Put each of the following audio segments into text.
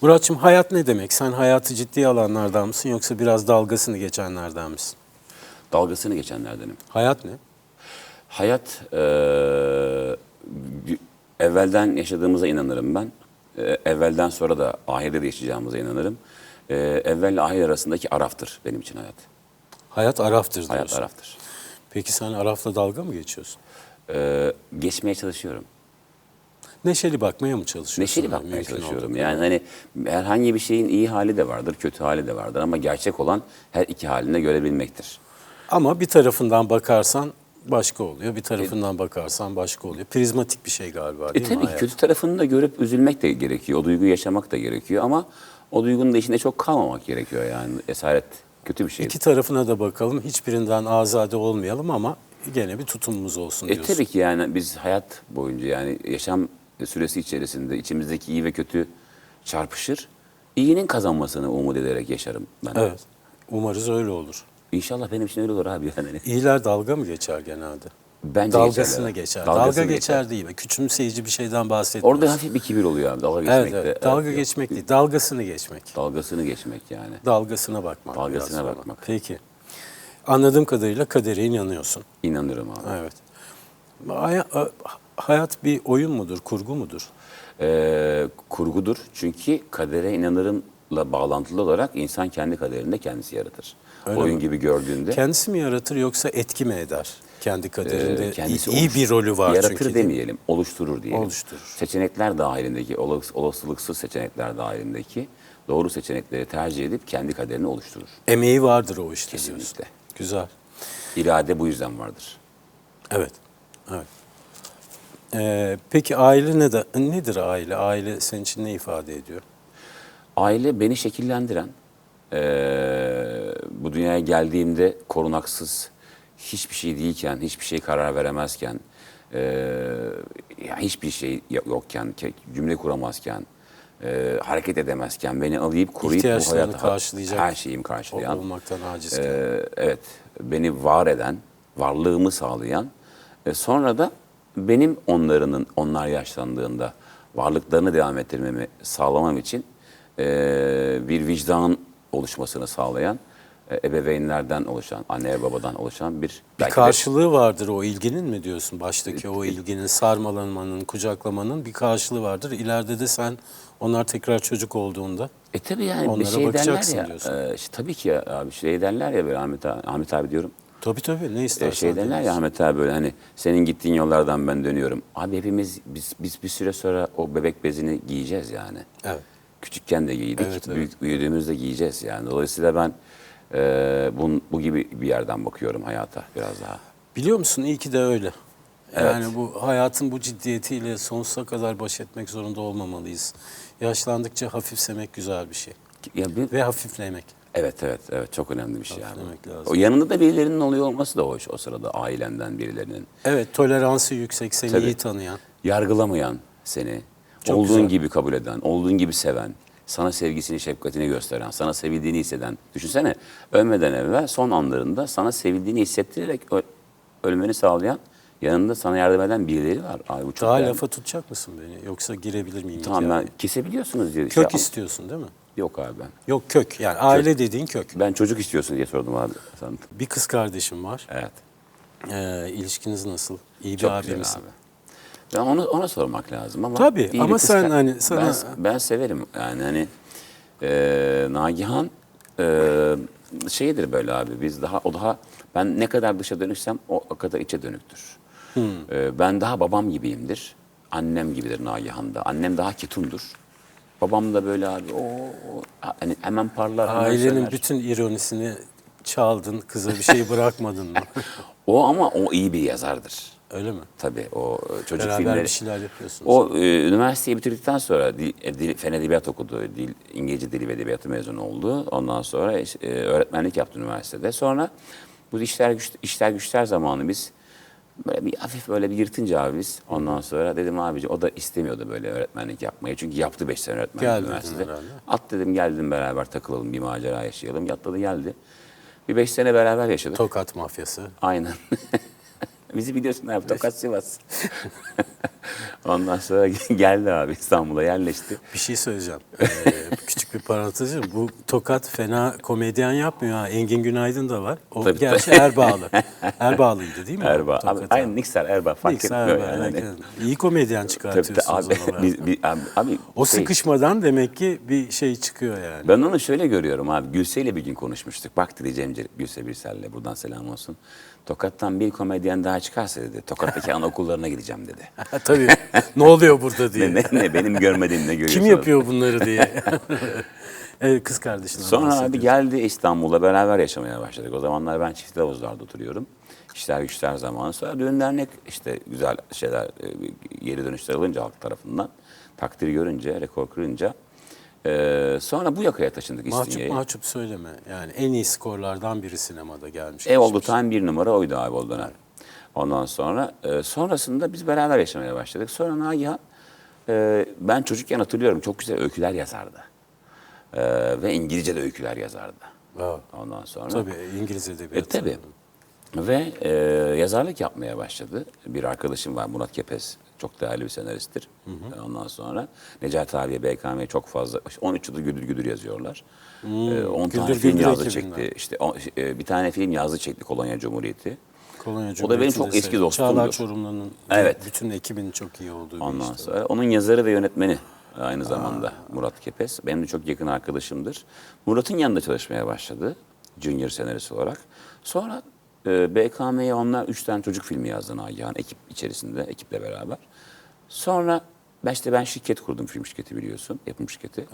Muratçım hayat ne demek? Sen hayatı ciddiye alanlardan mısın yoksa biraz dalgasını geçenlerden misin? Dalgasını geçenlerdenim. Hayat ne? Hayat gü- evvelden yaşadığımıza inanırım ben. Eee, evvelden sonra da ahirede de yaşayacağımıza inanırım. Eee evvelle ahir arasındaki araftır benim için hayat. Hayat araftır diyorsun. Hayat araftır. Peki sen arafla dalga mı geçiyorsun? Eee, geçmeye çalışıyorum. Neşeli bakmaya mı çalışıyorsun? Neşeli Yani bakmaya mümkün çalışıyorum. Yani hani herhangi bir şeyin iyi hali de vardır, kötü hali de vardır ama gerçek olan her iki halinde görebilmektir. Ama bir tarafından bakarsan başka oluyor, bir tarafından bakarsan başka oluyor. Prizmatik bir şey galiba E değil mi tabii ki hayat? kötü tarafını da görüp üzülmek de gerekiyor. O duyguyu yaşamak da gerekiyor ama o duygunun da içinde çok kalmamak gerekiyor yani. Esaret kötü bir şey. İki tarafına da bakalım. Hiçbirinden azade olmayalım ama gene bir tutumumuz olsun E diyorsun. tabii ki yani biz hayat boyunca yani yaşam süresi içerisinde içimizdeki iyi ve kötü çarpışır. İyinin kazanmasını umut ederek yaşarım ben. Evet. Umarız öyle olur. İnşallah benim için öyle olur abi yani. İyiler dalga mı geçer genelde? Bence Dalgasını geçerler. geçer. Dalgasını dalga geçer, değil mi? Küçümseyici bir şeyden bahsetmiyoruz. Orada hafif bir kibir oluyor abi dalga evet, geçmekte. evet. Dalga Evet, geçmek değil, dalgasını geçmek. Dalgasını geçmek yani. Dalgasına bakmak. Dalgasına sonra. bakmak. Peki. Anladığım kadarıyla kadere inanıyorsun. İnanırım abi. Evet. Hay- hayat bir oyun mudur, kurgu mudur? Ee, kurgudur. Çünkü kadere inanırımla bağlantılı olarak insan kendi kaderini de kendisi yaratır. Öyle Oyun mi? gibi gördüğünde Kendisi mi yaratır yoksa etki mi eder? Kendi kaderinde e, kendisi iyi, iyi bir rolü var yaratır çünkü. mi? demeyelim, oluşturur diyelim. Oluşturur. Seçenekler dahilindeki, olas- olasılıksız seçenekler dahilindeki doğru seçenekleri tercih edip kendi kaderini oluşturur. Emeği vardır o işte diyorsun. Kesinlikle. Güzel. İrade bu yüzden vardır. Evet. Evet. Ee, peki aile ne de, nedir aile? Aile senin için ne ifade ediyor? Aile beni şekillendiren, eee, bu dünyaya geldiğimde korunaksız, hiçbir şey değilken, hiçbir şey karar veremezken, eee, yani hiçbir şey yo- yokken, ke- cümle kuramazken, eee, hareket edemezken beni alıp koruyup bu hayata karşılayacak her şeyimi karşılayan, olmaktan acizken. Ee, evet, beni var eden, varlığımı sağlayan, e, sonra da benim onlarının, onlar yaşlandığında varlıklarını devam ettirmemi sağlamam için e, bir vicdan oluşmasını sağlayan, e, ebeveynlerden oluşan, anne ve babadan oluşan bir... bir belki de- karşılığı vardır o ilginin mi diyorsun? Baştaki o ilginin, sarmalanmanın, kucaklamanın bir karşılığı vardır. İleride de sen onlar tekrar çocuk olduğunda E tabii yani Onlara şey bakacaksın ya, diyorsun. e, işte tabii ki ya, abi şey derler ya böyle Ahmet, abi- Ahmet abi diyorum. Tabii tabii ne E, istersen. şey derler ya. Ahmet abi böyle hani senin gittiğin yollardan ben dönüyorum. Abi hepimiz biz biz bir süre sonra o bebek bezini giyeceğiz yani. Evet. Küçükken de giydik, Evet, evet. büyük büyüdüğümüzde giyeceğiz yani. Dolayısıyla ben e, bu, bu gibi bir yerden bakıyorum hayata biraz daha. Biliyor musun iyi ki de öyle. Evet. Yani bu hayatın bu ciddiyetiyle sonsuza kadar baş etmek zorunda olmamalıyız. Yaşlandıkça hafifsemek güzel bir şey. Ya bir, Ve hafiflemek. Evet evet evet çok önemli bir şey yani. Hafiflemek lazım. O yanında da birilerinin oluyor olması da hoş o sırada ailenden birilerinin. Evet toleransı yüksek, seni Tabii. iyi tanıyan. yargılamayan seni, Çok olduğun güzel. gibi kabul eden, olduğun gibi seven, sana sevgisini, şefkatini gösteren, sana sevildiğini hisseden. Düşünsene ölmeden evvel son anlarında sana sevildiğini hissettirerek ö- ölmeni sağlayan, yanında sana yardım eden birileri var. Ay bu çok Daha değerli. lafa tutacak mısın beni? Yoksa girebilir miyim? Tamam hikayeye? ben kesebiliyorsunuz diye. Kök şey- istiyorsun değil mi? Yok abi ben. Yok kök yani aile dediğin kök. Ben çocuk istiyorsun diye sordum abi. Sen. Bir kız kardeşim var. Evet. Ee, ilişkiniz nasıl? İyi bir Çok abi güzel misin? abi. Ben onu ona sormak lazım ama. Tabii, iyi ama bir kız sen kar- hani sana- ben, ben severim yani hani e, Nagihan e, şeydir böyle abi biz daha o daha ben ne kadar dışa dönüksem o, o kadar içe dönüktür. Hmm. E, ben daha babam gibiyimdir. Annem gibidir Nagihan'da. Annem daha ketumdur. Babam da böyle abi o, hani hemen parlar. hemen Ailenin bütün ironisini çaldın, kıza bir şey bırakmadın mı? O ama o iyi bir yazardır. Öyle mi? Tabii o çocuk Beraber filmleri. bir şeyler yapıyorsunuz. O e, üniversiteyi bitirdikten sonra dil, e, dil, fen edebiyat okudu. Dil, İngilizce dili ve edebiyatı mezunu oldu. Ondan sonra e, öğretmenlik yaptı üniversitede. Sonra bu işler güç, işler güçler zamanı biz böyle bir hafif böyle bir yırtınca abi biz ondan sonra dedim abici o da istemiyordu böyle öğretmenlik yapmayı. Çünkü yaptı 5 sene öğretmenlik Gel dedin üniversitede. herhalde. At dedim gel dedim beraber takılalım bir macera yaşayalım. Yatladı geldi. Bir 5 sene beraber yaşadık. Tokat mafyası. Aynen. Bizi biliyorsun abi Tokat Sivas. Ondan sonra geldi abi İstanbul'a yerleşti. Bir şey söyleyeceğim. Ee, küçük bir parantezim. Bu Tokat fena komedyen yapmıyor ha. Engin Günaydın da var. O Tabii, gerçi Erbağlı. Erbağlıydı değil mi? Erbaa. Abi, aynı Niksar Erbaa fark Niksar etmiyor Erbağ, yani. evet. İyi komedyen Tabii, çıkartıyorsunuz tabii, abi, oralarda. biz, biz- abi, abi, O şey, sıkışmadan demek ki bir şey çıkıyor yani. Ben onu şöyle görüyorum abi. Gülse ile bir gün konuşmuştuk. Bak Cemce Gülse Birsel'le buradan selam olsun. Tokat'tan bir komedyen daha çıkarsa dedi. Tokat'taki anaokullarına gideceğim dedi. Tabii. ne oluyor burada diye. ne, ne, ne benim görmediğim ne görüyorsun? Kim yapıyor bunları diye. evet, kız kardeşinden Sonra abi geldi İstanbul'da beraber yaşamaya başladık. O zamanlar ben çift havuzlarda oturuyorum. İşler güçler zamanı. Sonra düğün dernek işte güzel şeyler e, geri dönüşler alınca halk tarafından takdir görünce, rekor kırınca e, sonra bu yakaya taşındık Mahcup İstinye'ye. mahcup söyleme. Yani en iyi skorlardan biri sinemada gelmiş. E oldu geçmiş. time bir numara oydu abi o dönem. Ondan sonra e, sonrasında biz beraber yaşamaya başladık. Sonra Nagihan e, ben çocukken hatırlıyorum çok güzel öyküler yazardı. E, ve İngilizce de öyküler yazardı. Evet. Ondan sonra. Tabii İngiliz E, edebiyatı. tabii. Ve e, yazarlık yapmaya başladı. Bir arkadaşım var Murat Kepez. Çok değerli bir senaristtir. E, Ondan sonra Necati abiye BKM'ye çok fazla, 13 yıldır güdür güdür yazıyorlar. E, 10 tane Güldür film Güldür yazdı ekibinden. çekti. İşte o- e, bir tane film yazdı çekti Kolonya Cumhuriyeti. Kolonya O da benim Cumhuriyeti çok eski dostumdur. Çağlar Çorumlu'nun Evet. bütün ekibin çok iyi olduğu bir Ondan işte. sonra onun yazarı ve yönetmeni aynı zamanda Murat Kepes. Benim de çok yakın arkadaşımdır. Murat'ın yanında çalışmaya başladı. Junior senarist olarak. Sonra e, BKM'ye onlar üç tane çocuk filmi yazdı Nagihan ekip içerisinde, ekiple beraber. Sonra ben işte ben şirket kurdum, film şirketi biliyorsun, yapım şirketi.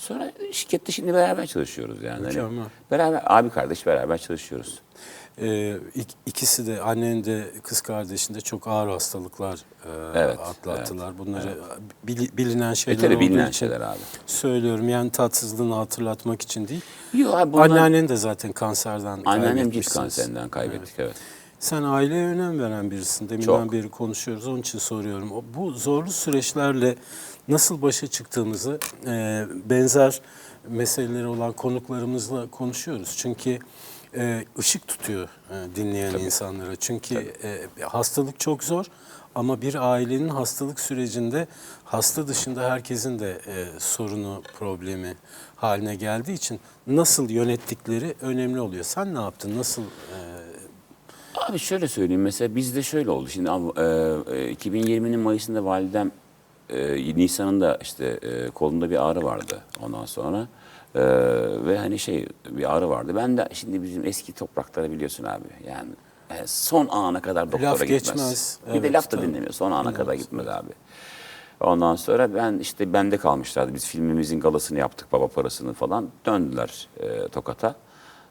Sonra şirkette şimdi beraber çalışıyoruz yani. Hani beraber, abi kardeş beraber çalışıyoruz. Ee, ik- ikisi de annen de kız kardeşin de çok ağır hastalıklar e, Evet, atlattılar. Bunları bili- bilinen E şeyler tabii olduğu bilinen için şeyler abi. söylüyorum. Yani tatsızlığını hatırlatmak için değil. Yok abi bunlar... Anneannen de zaten kanserden Anneannem cilt kanserinden kaybettik evet. Sen aileye önem veren birisin. Deminden Çok. beri konuşuyoruz. Onun için soruyorum. Bu zorlu süreçlerle nasıl başa çıktığımızı e, benzer meseleleri olan konuklarımızla konuşuyoruz. Çünkü e, ışık tutuyor e, dinleyen insanlara. Çünkü e, hastalık çok zor. Ama bir ailenin hastalık sürecinde hasta dışında herkesin de e, sorunu, problemi haline geldiği için nasıl yönettikleri önemli oluyor. Sen ne yaptın? Nasıl e, Abi şöyle söyleyeyim mesela bizde şöyle oldu. Şimdi av- e, e, 2020'nin Mayıs'ında validem e, Nisan'ında işte e, kolunda bir ağrı vardı ondan sonra. E, ve hani şey bir ağrı vardı. Ben de şimdi bizim eski toprakları biliyorsun abi. Yani son ana kadar doktora Laf gitmez. geçmez. Bir de Evet, laf da tabii. dinlemiyor. Son ana kadar gitmez abi. Ondan sonra ben işte bende kalmışlardı. Biz filmimizin galasını yaptık baba parasını falan. Döndüler e, Tokat'a.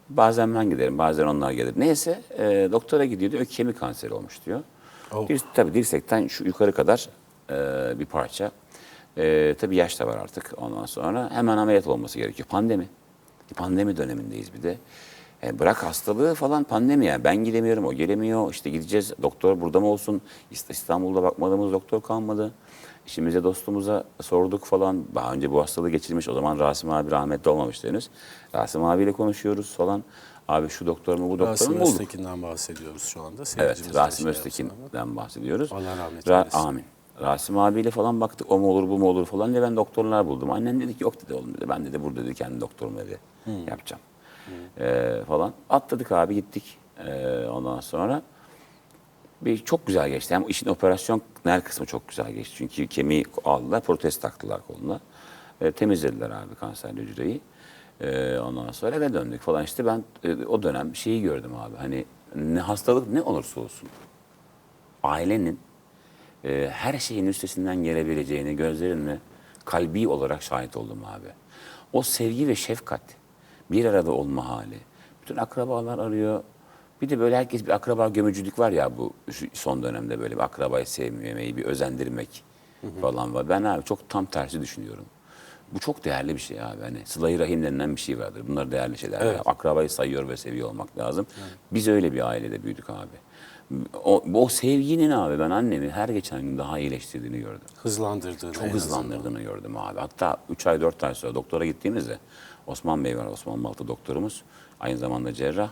Bazen ben giderim, bazen onlar gelir. Neyse e, doktora gidiyor diyor kemik kanseri olmuş diyor. Oh. Bir, tabii dirsekten şu yukarı kadar e, bir parça. E, tabii yaş da var artık ondan sonra. Hemen ameliyat olması gerekiyor. Pandemi. Pandemi dönemindeyiz bir de. E, bırak hastalığı falan pandemi yani. Ben gidemiyorum, o gelemiyor. İşte gideceğiz, doktor burada mı olsun? İst- İstanbul'da bakmadığımız doktor kalmadı. İşimize, dostumuza sorduk falan. Daha önce bu hastalığı geçirmiş. O zaman Rasim abi rahmetli olmamıştı henüz. Rasim abiyle konuşuyoruz falan. Abi şu doktor mu bu doktor Rasim mu bulduk. Öztekin'den bahsediyoruz şu anda. Evet, Rasim şey. Öztekin'den bahsediyoruz. Allah rahmet Ra- eylesin. Amin. Rasim abiyle falan baktık, o mu olur, bu mu olur falan diye ben doktorlar buldum. Annen dedi ki yok dedi oğlum dedi. Ben dedi burada dedi kendi doktorum dedi. Yapacağım. Ee, falan. Atladık abi gittik. Ee, ondan sonra bir çok güzel geçti. Hem işin operasyon kısmı çok güzel geçti. Çünkü kemiği aldılar, protez taktılar koluna. Ee, temizlediler abi kanserli hücreyi. Ee, ondan sonra eve döndük falan işte ben e, o dönem şeyi gördüm abi. Hani ne hastalık ne olursa olsun ailenin e, her şeyin üstesinden gelebileceğini gözlerimle kalbi olarak şahit oldum abi. O sevgi ve şefkat, bir arada olma hali. Bütün akrabalar arıyor. Bir de böyle herkes bir akraba gömücülük var ya bu şu son dönemde böyle bir akrabayı sevmemeyi, bir özendirmek falan var. Ben abi çok tam tersi düşünüyorum. Bu çok değerli bir şey abi. Hani sıla-i rahim denilen bir şey vardır. Bunlar değerli şeyler. Evet. Akrabayı sayıyor ve seviyor olmak lazım. Biz öyle bir ailede büyüdük abi. O, o sevginin abi ben annemi her geçen gün daha iyileştirdiğini gördüm. Hızlandırdığını. Çok azından. hızlandırdığını gördüm abi. Hatta 3 ay 4 ay sonra doktora gittiğimizde Osman Bey var Osman Malta doktorumuz. Aynı zamanda cerrah.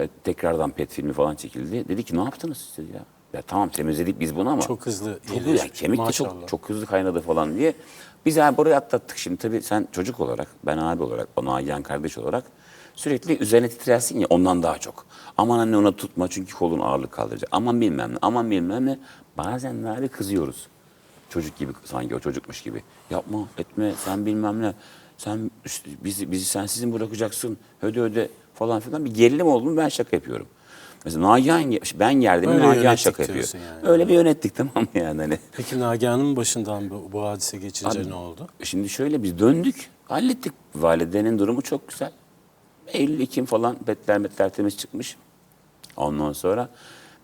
E, Tekrardan pet filmi falan çekildi. Dedi ki ne yaptınız siz ya. Ya tamam temizledik biz bunu ama. Çok hızlı Çok hızlı. Yani kemik de çok, çok hızlı kaynadı falan diye. Biz yani burayı atlattık şimdi tabii sen çocuk olarak, ben abi olarak, ona Ayyan kardeş olarak sürekli üzerine titrersin ya ondan daha çok. Aman anne ona tutma çünkü kolun ağırlık kaldıracak. Aman bilmem ne, aman bilmem ne. Bazen de abi kızıyoruz. Çocuk gibi sanki o çocukmuş gibi. Yapma etme sen bilmem ne. Sen işte bizi, bizi sensizin bırakacaksın. Öde öde falan filan. Bir gerilim oldu mu ben şaka yapıyorum. Mesela Nagihan, ben geldim Öyle Nagihan şaka yapıyor. yani. Öyle bir yönettik tamam mı yani hani. Peki Nagihan'ın başından bu, bu hadise geçince ne oldu? Şimdi şöyle biz döndük, hallettik. Validenin durumu çok güzel. Eylül, Ekim falan betler metler temiz çıkmış. Ondan sonra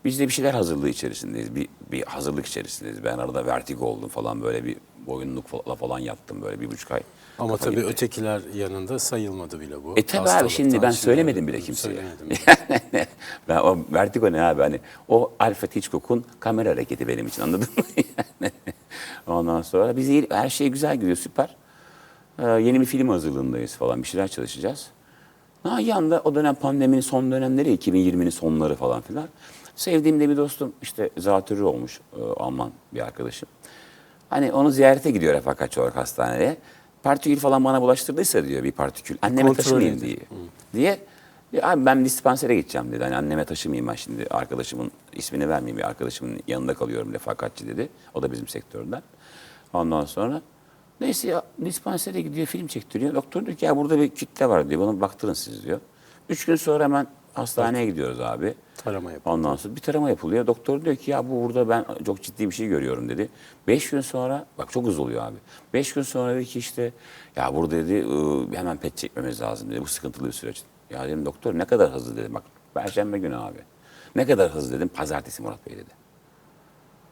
biz de bir şeyler hazırlığı içerisindeyiz. Bir, bir hazırlık içerisindeyiz. Ben arada vertigo oldum falan böyle bir boyunlukla falan yattım böyle bir buçuk ay. Ama tabii gitti. ötekiler yanında sayılmadı bile bu. E tabii abi şimdi ben söylemedim öyle bile kimseye. Söylemedim. ben o vertigo ne abi hani o Alfred Hitchcock'un kamera hareketi benim için anladın mı? Yani Ondan sonra biz iyi- her şey güzel gidiyor süper. Ee, yeni bir film hazırlığındayız falan bir şeyler çalışacağız. Nagihan da o dönem pandeminin son dönemleri 2020'nin sonları falan filan. Sevdiğim de bir dostum işte zatürre olmuş e, Alman bir arkadaşım. Hani onu ziyarete gidiyor refakatçi olarak hastaneye. Partikül falan bana bulaştırdıysa diyor bir partikül. Anneme kontrol taşımayayım edin. diye. Diye ya abi ben dispansere gideceğim dedi. Hani anneme taşımayayım ben şimdi arkadaşımın ismini vermeyeyim. Bir arkadaşımın yanında kalıyorum refakatçi dedi. O da bizim sektörden. Ondan sonra neyse ya dispansere gidiyor film çektiriyor. Doktor diyor ki ya burada bir kitle var diyor. Bana baktırın siz diyor. Üç gün sonra hemen hastaneye gidiyoruz abi. Tarama yapıldı. Ondan sonra bir tarama yapılıyor. Doktor diyor ki ya bu burada ben çok ciddi bir şey görüyorum dedi. Beş gün sonra bak çok hızlı oluyor abi. Beş gün sonra dedi ki işte ya burada dedi ıı, hemen pet çekmemiz lazım dedi. Bu sıkıntılı bir süreç. Ya dedim doktor ne kadar hızlı dedim. Bak perşembe günü abi. Ne kadar hızlı dedim. Pazartesi Murat Bey dedi.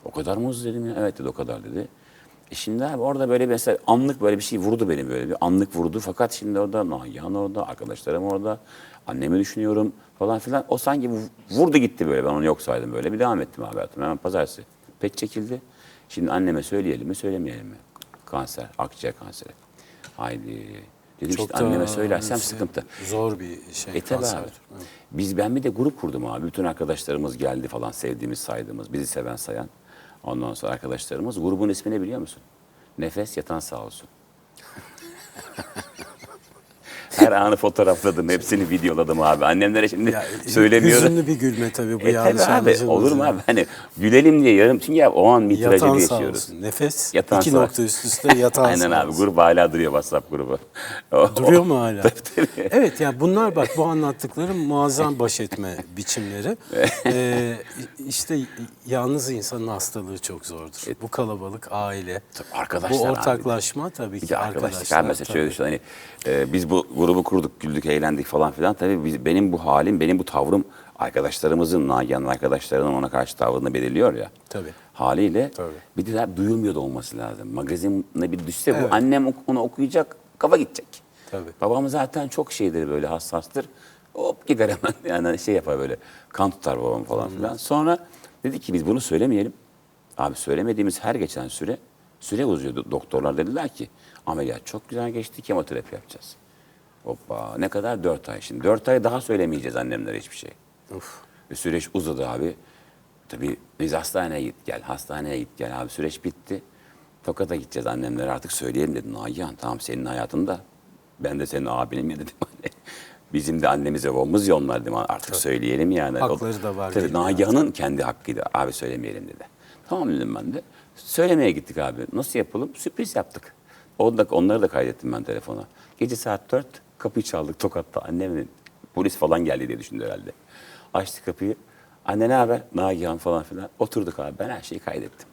O kadar mı hızlı dedim ya. Evet dedi o kadar dedi. E şimdi abi orada böyle mesela anlık böyle bir şey vurdu beni böyle bir anlık vurdu. Fakat şimdi orada Nagihan orada, arkadaşlarım orada, annemi düşünüyorum falan filan. O sanki vu- vurdu gitti böyle ben onu yok saydım böyle. Bir devam ettim abi hayatım. Hemen pazartesi pek çekildi. Şimdi anneme söyleyelim mi söylemeyelim mi? Kanser, akciğer kanseri. Haydi. Dedim işte da anneme söylersem şey, sıkıntı. Zor bir şey. E kanser. abi. Biz ben bir de grup kurdum abi. Bütün arkadaşlarımız geldi falan sevdiğimiz, saydığımız, bizi seven sayan. Ondan sonra arkadaşlarımız. Grubun ismini biliyor musun? Nefes yatan sağ olsun. Her anı fotoğrafladım, hepsini videoladım abi. Annemlere şimdi Ya, söylemiyorum. Hüzünlü bir gülme tabii bu E yanlış tabii abi, olur mu abi? Hani gülelim diye yarım. Çünkü ya o an bir Yatan trajedi yaşıyoruz. olsun. Nefes. Yatan iki sağ- nokta üst üste yatan Aynen abi, olsun. grup hala duruyor WhatsApp grubu. O- Duruyor mu hala? Tabii, tabii. Evet yani bunlar bak bu anlattıklarım muazzam baş etme biçimleri. Ee, işte yalnız insanın hastalığı çok zordur. Bu kalabalık aile. Tabii, arkadaşlar Bu abi. ortaklaşma tabii Bir ki arkadaşlar. abi mesela tabii. şöyle düşün hani e, biz bu grubu kurduk, güldük, eğlendik falan filan. Tabii biz, benim bu halim, benim bu tavrım arkadaşlarımızın, Nagihan'ın arkadaşlarının ona karşı tavrını belirliyor ya. Tabii. Haliyle Tabii. bir de duyulmuyor da olması lazım. Magazinle bir düşse Evet. bu annem onu okuyacak, kafa gidecek. Tabii. Babam zaten çok şeydir böyle hassastır. Hop gider hemen yani şey yapar böyle kan tutar babam falan filan. Sonra dedi ki biz bunu söylemeyelim. Abi söylemediğimiz her geçen süre süre uzuyordu. Doktorlar dediler ki ameliyat çok güzel geçti kemoterapi yapacağız. Hoppa ne kadar? Dört ay. Şimdi dört ay daha söylemeyeceğiz annemlere hiçbir şey. Of. Ve süreç uzadı abi. Tabii biz hastaneye git gel, hastaneye git gel abi süreç bitti. Tokat'a gideceğiz annemlere artık söyleyelim dedim. Nagihan tamam senin hayatında ben de senin abinim ya dedim. Bizim de annemiz babamız ya onlar dedim artık söyleyelim yani. Hakları da var Tabii Nagihan'ın kendi hakkıydı abi söylemeyelim dedi. Tamam dedim ben de. Söylemeye gittik abi. Nasıl yapalım? Sürpriz yaptık. Onları da kaydettim ben telefona. Gece saat 4 kapıyı çaldık Tokat'ta. Annemin polis falan geldi diye düşündü herhalde. Açtı kapıyı. Anne ne haber? Nagihan falan filan. Oturduk abi. Ben her şeyi kaydettim.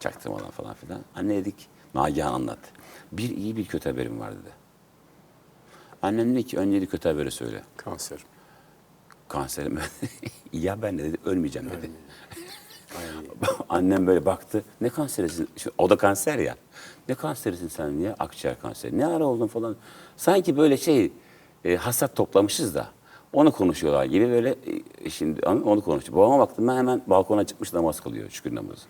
Çaktırmadan falan filan. Anne dedik. Nagihan anlat. Bir iyi bir kötü haberim var dedi. Annem dedi ki önce kötü haberi söyle. Kanser. Kanserim. ya ben de dedi ölmeyeceğim dedi. Ay, Annem böyle baktı. Ne kanserisin? Şu- O da kanser ya. Ne kanserisin sen diye? Akciğer kanseri. Ne ara oldun falan. Sanki böyle şey e, hasat toplamışız da onu konuşuyorlar gibi böyle e, şimdi onu onu konuşuyor. Babama baktım ben hemen balkona çıkmış namaz kılıyor şükür namazı.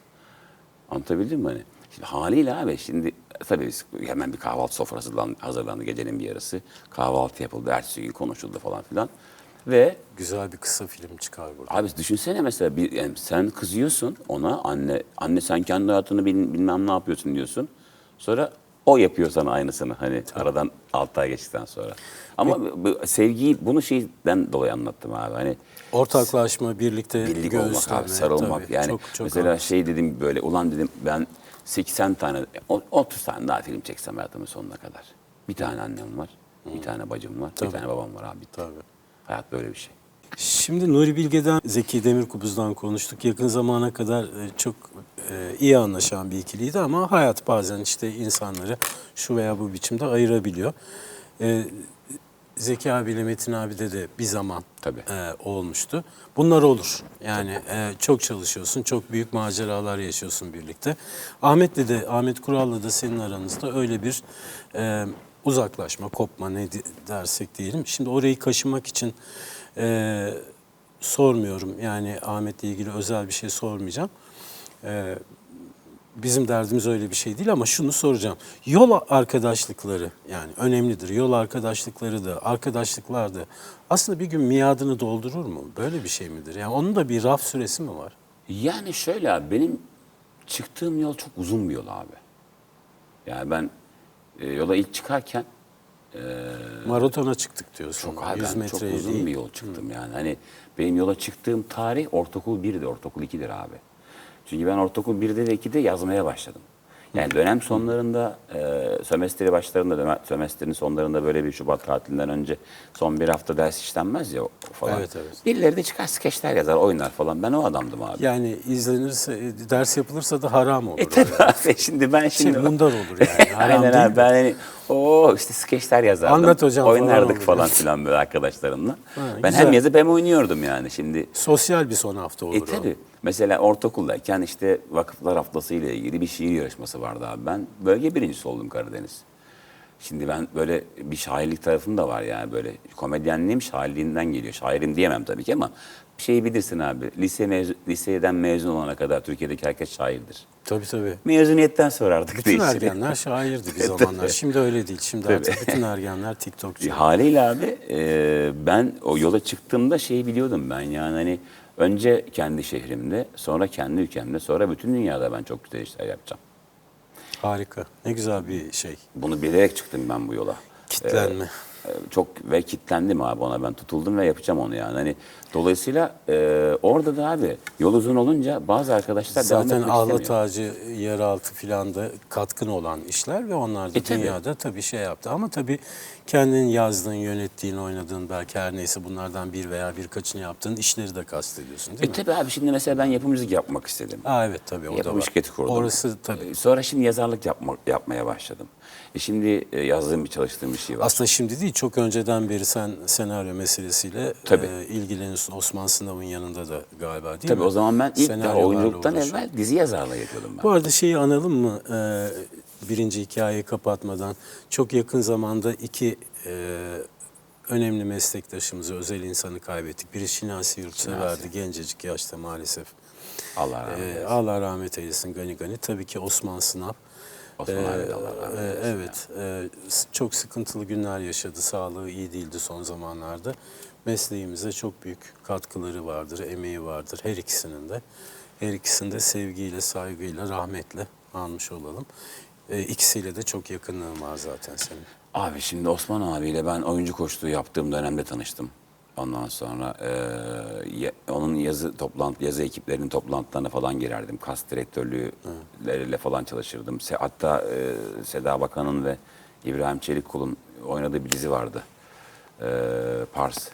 Anlatabildim mi hani? Şimdi haliyle abi şimdi tabii biz hemen bir kahvaltı sofrası hazırlandı, hazırlandı gecenin bir yarısı. Kahvaltı yapıldı, ertesi gün konuşuldu falan filan. Ve Güzel bir kısa film çıkar burada. Abi düşünsene mesela bir, yani sen kızıyorsun ona anne anne sen kendi hayatını bil- bilmem ne yapıyorsun diyorsun. Sonra o yapıyor sana aynısını hani aradan 6 ay geçtikten sonra. Ama bu, bu sevgiyi bunu şeyden dolayı anlattım abi. Hani Ortaklaşma, birlikte birlik olmak göğüsleme. abi, sarılmak. tabii. yani çok, çok mesela haklısın. şey dedim böyle ulan dedim ben 80 tane o- 30 tane daha film çeksem hayatımın sonuna kadar. Bir tane annem var, bir tane bacım var, bir tane babam var abi. Tabii. Hayat böyle bir şey. Şimdi Nuri Bilge'den, Zeki Demirkubuz'dan konuştuk. Yakın zamana kadar e, çok e, iyi anlaşan bir ikiliydi ama hayat bazen işte insanları şu veya bu biçimde ayırabiliyor. E, Zeki abiyle Metin abide de bir zaman Tabii. e, olmuştu. Bunlar olur. Yani e, çok çalışıyorsun, çok büyük maceralar yaşıyorsun birlikte. Ahmet'le de, Ahmet Kural'la da senin aranızda öyle bir e, uzaklaşma, kopma ne dersek diyelim. Şimdi orayı kaşımak için e, sormuyorum. Yani Ahmet'le ilgili özel bir şey sormayacağım. E, bizim derdimiz öyle bir şey değil ama şunu soracağım. Yol arkadaşlıkları yani önemlidir. Yol arkadaşlıkları da, arkadaşlıklar da aslında bir gün miadını doldurur mu? Böyle bir şey midir? Yani onun da bir raf süresi mi var? Yani şöyle abi benim çıktığım yol çok uzun bir yol abi. Yani ben e, yola ilk çıkarken Maratona çıktık diyorsun. çok abi 100 ben çok uzun değil. bir yol çıktım yani. Hani benim yola çıktığım tarih ortaokul 1'di, ortaokul 2'dir abi. Çünkü ben ortaokul 1'de ve 2'de yazmaya başladım. Yani dönem sonlarında, e, sömestri başlarında, sömestrin sonlarında böyle bir Şubat tatilinden önce son bir hafta ders işlenmez ya falan. Evet, evet. Birileri de çıkar skeçler yazar, oynar falan. Ben o adamdım abi. Yani izlenirse, e, ders yapılırsa da haram olur. E tabii abi şimdi ben Şey, şimdi... mundar olur yani. Haram Aynen abi ben hani o işte skeçler yazardım. Anlat hocam falan Oynardık falan yani. filan böyle arkadaşlarımla. ben güzel. hem yazıp hem oynuyordum yani şimdi. Sosyal bir son hafta olur E o. tabi. Mesela ortaokuldayken işte vakıflar haftası ile ilgili bir şiir yarışması vardı abi. Ben bölge birincisi oldum Karadeniz. Şimdi ben böyle bir şairlik tarafım da var yani böyle komedyenliğim şairliğinden geliyor. Şairim diyemem tabii ki ama şeyi bilirsin abi. Lise mezun, liseden mezun olana kadar Türkiye'deki herkes şairdir. Tabii tabii. Mezuniyetten sonra artık Bütün değişir. ergenler şairdi bir zamanlar. Şimdi öyle değil. Şimdi artık bütün ergenler TikTokçu. E, Haliyle abi e, ben o yola çıktığımda şeyi biliyordum ben yani hani önce kendi şehrimde sonra kendi ülkemde sonra bütün dünyada ben çok güzel işler yapacağım. Harika. Ne güzel bir şey. Bunu bilerek çıktım ben bu yola. Kitlenme. E, çok ve kitlendim abi ona ben tutuldum ve yapacağım onu yani. Hani dolayısıyla e, orada da abi yol uzun olunca bazı arkadaşlar Zaten ağla istemiyor. tacı, yeraltı filan da katkın olan işler ve onlar da E, tabii. dünyada tabii şey yaptı. Ama tabii kendin yazdığın, yönettiğin, oynadığın belki her neyse bunlardan bir veya birkaçını yaptığın işleri de kastediyorsun değil E mi? tabii abi şimdi mesela ben yapımcılık yapmak istedim. Aa, evet tabii o da Yapım var. şirketi kurdum. Orası tabii. Sonra şimdi yazarlık yapmak, yapmaya başladım. E şimdi e, yazdığım bir çalıştığım bir şey var. Aslında şimdi değil çok önceden beri sen senaryo meselesiyle Tabii. e, ilgileniyorsun. Osman Sınav'ın yanında da galiba değil Tabii mi? o zaman ben ilk daha oyunculuktan uğraşıyorsun. evvel dizi yazarlığı yapıyordum ben. Bu arada şeyi analım mı? Ee, birinci hikayeyi kapatmadan. Çok yakın zamanda iki e, önemli meslektaşımızı, özel insanı kaybettik. Biri Şinasi Yurtsever'di, gencecik yaşta maalesef. Allah rahmet Ee, eylesin. Allah rahmet eylesin gani gani. Tabii ki Osman Sınav. Osman Ee, abi de Allah rahmet e, eylesin. Evet, e, çok sıkıntılı günler yaşadı. Sağlığı iyi değildi son zamanlarda. Mesleğimize çok büyük katkıları vardır, emeği vardır her ikisinin de. Her ikisini de sevgiyle, saygıyla, rahmetle almış olalım. E, ikisiyle de çok yakınlığım var zaten senin. Abi şimdi Osman abiyle ben oyuncu koçluğu yaptığım dönemde tanıştım. Ondan sonra e, ya- onun yazı toplantı yazı ekiplerinin toplantılarına falan girerdim. Kas direktörlüğüyle falan çalışırdım. Se, hatta e, Seda Bakan'ın ve İbrahim Çelikkul'un oynadığı bir dizi vardı. E, Pars.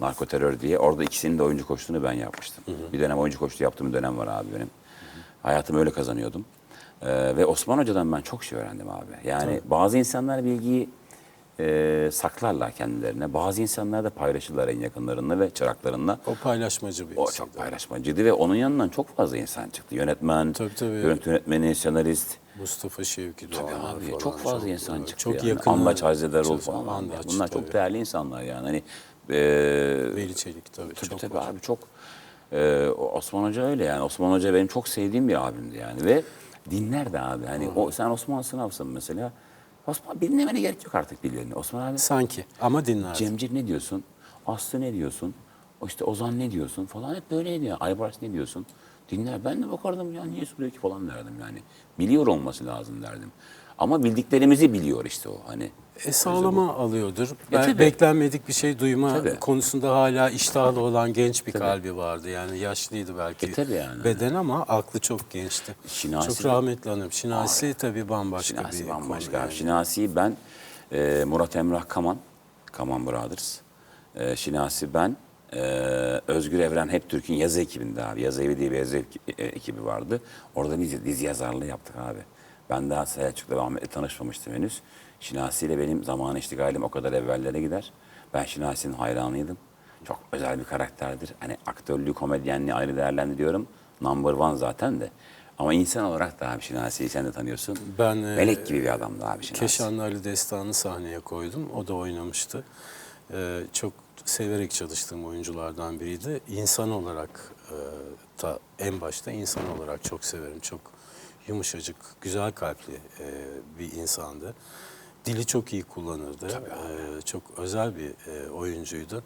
Narkoterör diye. Orada ikisinin de oyuncu koçluğunu ben yapmıştım. Bir dönem oyuncu koçluğu yaptığım bir dönem var abi benim. Hayatımı öyle kazanıyordum. Ee, ve Osman Hoca'dan ben çok şey öğrendim abi. Yani bazı insanlar bilgiyi e, saklarlar kendilerine. Bazı insanlar da paylaşırlar en yakınlarında ve çıraklarında. O paylaşmacı O birisi. çok paylaşmacıydı ve onun yanından çok fazla insan çıktı. Yönetmen, Tabii, tabii. görüntü yönetmeni, senarist. Mustafa Şevki Doğanlar abi falan. çok fazla insan çıktı. Çok yani. yakın. Andaç Hazrederoğlu falan. Andaç, Bunlar tabii. çok değerli insanlar yani. Hani e, Veli Çelik tabii. Tabii çok tabii var. abi çok. Ee, Osman Hoca öyle yani. Osman Hoca benim çok sevdiğim bir abimdi yani ve dinler de abi. Hani o sen Osman Sınav'sın mesela. Osman dinlemene gerek yok artık birilerini. Osman abi Sanki ama dinler. Cemcir ne diyorsun? Aslı ne diyorsun? O işte Ozan ne diyorsun falan hep böyleydi ya. Aybars ne diyorsun? Dinler ben de bakardım ya niye soruyor ki falan derdim yani. Biliyor olması lazım derdim. Ama bildiklerimizi biliyor işte o hani. E, sağlama alıyordur. E, Ben tabii. beklenmedik bir şey duyma Tabii. konusunda hala iştahlı olan genç bir kalbi vardı. Yani yaşlıydı belki E, tabii yani. beden ama aklı çok gençti. Şinasi çok rahmetli hanım. Şinasi tabii bambaşka Şinasi bir bambaşka. konu. abi. yani. Şinasi'yi ben, e, Murat Emrah Kaman, Kaman Brothers. E, Şinasi ben, e, Özgür Evren hep Türk'ün yazı ekibinde abi. Yazı evi diye bir yazı eki- e, ekibi vardı. Orada biz dizi yazarlığı yaptık abi. Ben daha Selçuk'la ve Ahmet'le tanışmamıştım henüz. Şinasi ile benim zamanı iştigalim o kadar evvellere gider. Ben Şinasi'nin hayranıydım. Çok özel bir karakterdir. Hani aktörlüğü, komedyenliği ayrı değerlendiriyorum. Number one zaten de. Ama insan olarak da abi Şinasi'yi sen de tanıyorsun. Ben, e, Melek gibi bir adamdı abi Şinasi. Keşanlı Ali Destanı sahneye koydum. O da oynamıştı. Ee, çok severek çalıştığım oyunculardan biriydi. İnsan olarak e, ta en başta insan olarak çok severim. Çok yumuşacık, güzel kalpli e, bir insandı. Dili çok iyi kullanırdı. Ee, çok özel bir e, oyuncuydu.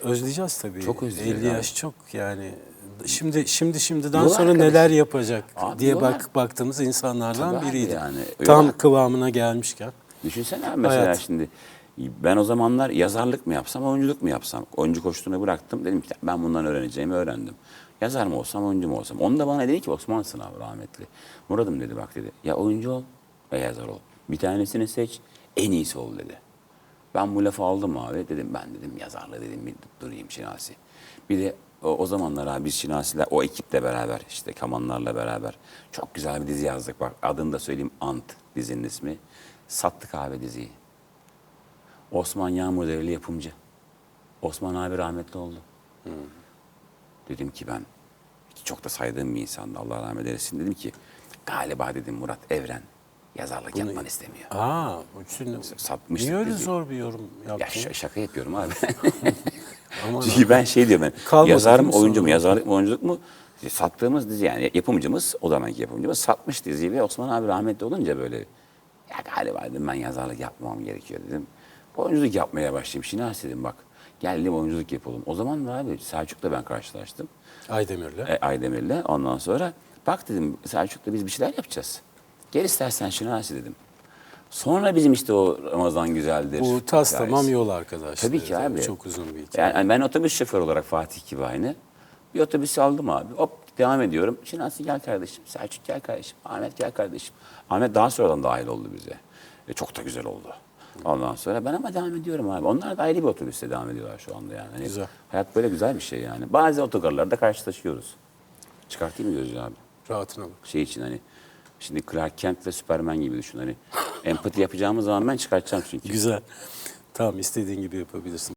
Özleyeceğiz tabii. Çok özleyeceğiz 50 abi. yaş çok yani. Şimdi şimdi şimdiden Yol sonra arkadaş. neler yapacak Abi diye bak ar- baktığımız insanlardan Tabii abi biriydi. yani. Tam bak- kıvamına gelmişken. Düşünsene abi mesela Hayat. şimdi ben o zamanlar yazarlık mı yapsam, oyunculuk mu yapsam? Oyuncu koştuğunu bıraktım. Dedim ki ben bundan öğreneceğimi öğrendim. Yazar mı olsam, oyuncu mu olsam? Onu da bana dedi ki Osman Sınav rahmetli. Murat'ım dedi bak dedi. Ya oyuncu ol ya yazar ol. Bir tanesini seç, en iyisi ol dedi. Ben bu lafı aldım abi. Dedim ben dedim yazarlığı dedim bir durayım Şinasi. Bir de o, o zamanlar abi biz Şinasi'ler o ekiple beraber işte Kamanlarla beraber çok güzel bir dizi yazdık. Bak adını da söyleyeyim Ant dizinin ismi. Sattık abi diziyi. Osman Yağmur Devreli yapımcı. Osman abi rahmetli oldu. Dedim ki ben çok da saydığım bir insandı Allah rahmet eylesin. Dedim ki galiba dedim Murat Evren yazarlık yapmanı istemiyor. Aa, şimdi Satmıştık niye öyle diziyi. zor bir yorum Ya yaptın? ş- şaka yapıyorum abi. Aman Çünkü ben şey diyorum ben. Kalmadı yazar mı, oyuncu mu, yazarlık mı, oyunculuk mu? İşte Sattığımız dizi yani yapımcımız, o zamanki yapımcımız satmış diziyi ve Osman abi rahmetli olunca böyle ya galiba dedim ben yazarlık yapmam gerekiyor dedim. Oyunculuk yapmaya başlayayım. Şinas dedim bak. Gel oyunculuk yapalım. O zaman da abi Selçuk'la ben karşılaştım. Aydemir'le. E, Aydemir'le. Ondan sonra bak dedim Selçuk'la biz bir şeyler yapacağız. Gel istersen Şinasi dedim. Sonra bizim işte o Ramazan güzeldir. Bu tas hikayesi. tamam yol arkadaşlar. Tabii ki abi. Çok uzun bir hikaye. Yani ben otobüs şoförü olarak Fatih gibi aynı. Bir otobüs aldım abi. Hop devam ediyorum. Şinasi gel kardeşim. Selçuk gel kardeşim. Ahmet gel kardeşim. Ahmet daha sonradan dahil oldu bize. E, çok da güzel oldu. Ondan sonra ben ama devam ediyorum abi. Onlar da ayrı bir otobüste devam ediyorlar şu anda yani. Hani Güzel. Hayat böyle güzel bir şey yani. Bazı otogarlarda karşılaşıyoruz. Çıkartayım mı gözlüğü abi? Rahatına bak. Şey için hani şimdi Clark Kent ile Superman gibi düşün. Hani empati yapacağımız zaman ben çıkartacağım çünkü. Güzel. Tamam istediğin gibi yapabilirsin.